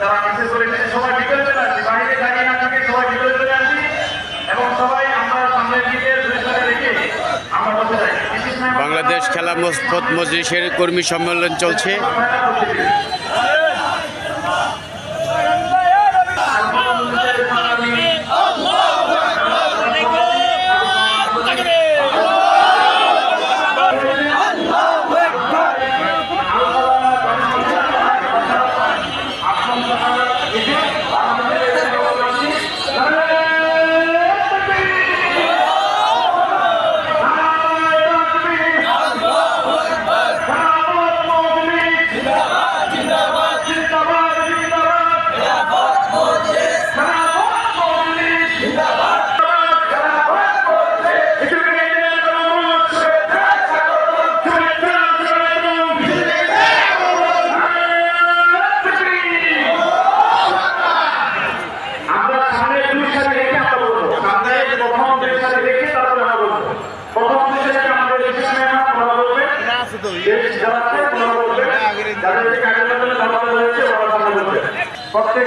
যারা সবাই চলে বাড়িতে দাঁড়িয়ে না থাকে, সবাই চলে এবং সবাই আমরা সামনের দিকে আমরা বসে যাই বাংলাদেশ খেলা মসফত মজলিসের কর্মী সম্মেলন চলছে। প্রত্যেক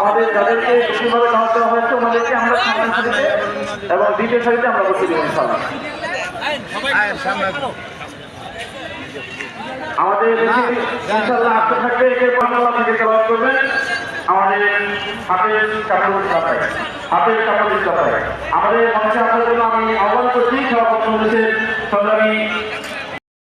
আমাদের যাদেরকে বিশেষভাবে দাওয়াত দেওয়া হয়েছে, ওনাদেরকে আমরা সামনে সারিতে এবং দ্বিতীয় সারিতে আমরা বসে দিব আমাদের দেশে ইনশাআল্লাহ আসতে থাকবে, একে পর থেকে তেলাওয়াত করবেন। আমাদের হাতের কাপড় চাপায় হাতের কাপড় আমাদের মঞ্চে আসার জন্য আমি আহ্বান করছি, সভাপতি সংগ্রামী